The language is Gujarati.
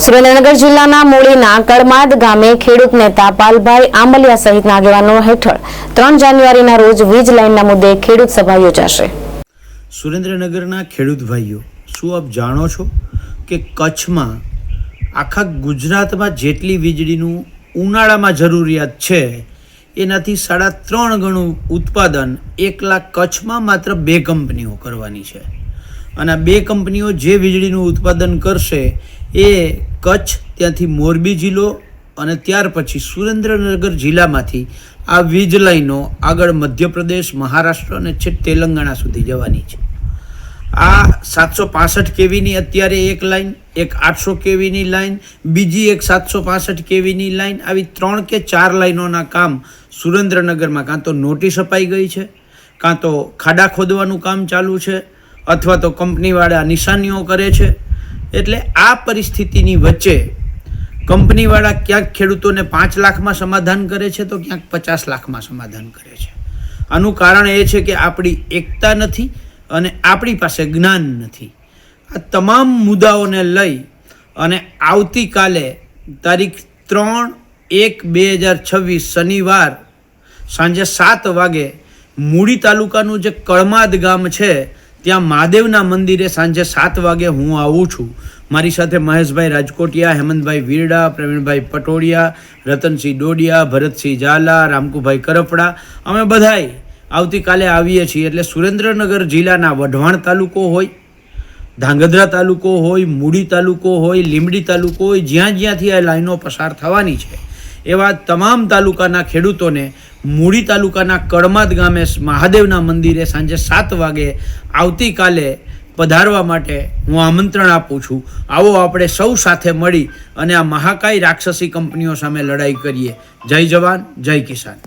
સુરેન્દ્રનગર જિલ્લાના મૂળીના કળમાદ ગામે ખેડૂત નેતા પાલભાઈ આંબલિયા સહિતના આગેવાનો હેઠળ ત્રણ જાન્યુઆરીના રોજ વીજ લાઇનના મુદ્દે ખેડૂત સભા યોજાશે. સુરેન્દ્રનગરના ખેડૂત ભાઈઓ, શું આપ જાણો છો કે કચ્છમાં આખા ગુજરાતમાં જેટલી વીજળીનું ઉનાળામાં જરૂરિયાત છે, એનાથી સાડા ત્રણ ગણું ઉત્પાદન એકલા કચ્છમાં માત્ર બે કંપનીઓ કરવાની છે? અને બે કંપનીઓ જે વીજળીનું ઉત્પાદન કરશે, એ કચ્છ, ત્યાંથી મોરબી જિલ્લો અને ત્યાર પછી સુરેન્દ્રનગર જિલ્લામાંથી આ વીજ લાઈનો આગળ મધ્યપ્રદેશ, મહારાષ્ટ્ર અને છેક તેલંગાણા સુધી જવાની છે. આ સાતસો પાસઠ કેવીની અત્યારે એક લાઈન, એક આઠસો કેવીની લાઈન, બીજી એક સાતસો પાસઠ કેવીની લાઈન, આવી ત્રણ કે ચાર લાઈનોના કામ સુરેન્દ્રનગરમાં કાં તો નોટિસ અપાઈ ગઈ છે, કાં તો ખાડા ખોદવાનું કામ ચાલુ છે અથવા તો કંપનીવાળા નિશાનીઓ કરે છે. એટલે આ પરિસ્થિતિની વચ્ચે કંપનીવાળા ક્યાંક ખેડૂતોને પાંચ લાખમાં સમાધાન કરે છે તો ક્યાંક પચાસ લાખમાં સમાધાન કરે છે. આનું કારણ એ છે કે આપણી એકતા નથી અને આપણી પાસે જ્ઞાન નથી. આ તમામ મુદ્દાઓને લઈ અને આવતીકાલે તારીખ ત્રણ એક બે હજાર છવ્વીસ શનિવાર સાંજે સાત વાગે મૂડી તાલુકાનું જે કળમાદ ગામ છે ત્યાં મહાદેવના મંદિરે સાંજે સાત વાગે હું આવું છું. મારી સાથે મહેશભાઈ રાજકોટિયા, હેમંતભાઈ વીરડા, પ્રવીણભાઈ પટોડિયા રતનસિંહ ડોડિયા, ભરતસિંહ ઝાલા, રામકુભાઈ કરપડા અમે બધાય આવતીકાલે આવીએ છીએ એટલે સુરેન્દ્રનગર જિલ્લાના વઢવાણ તાલુકો હોય, ધાંગધ્રા તાલુકો હોય, મૂડી તાલુકો હોય, લીંબડી તાલુકો હોય, જ્યાં જ્યાંથી આ લાઈનો પસાર થવાની છે. એવા તમામ તાલુકાના ખેડૂતોને મૂડી તાલુકાના કડમાદ ગામે મહાદેવના મંદિરે સાંજે સાત વાગે આવતીકાલે પધારવા માટે હું આમંત્રણ આપું છું. આવો આપણે સૌ સાથે મળી અને આ મહાકાય રાક્ષસી કંપનીઓ સામે લડાઈ કરીએ. જય જવાન, જય કિસાન.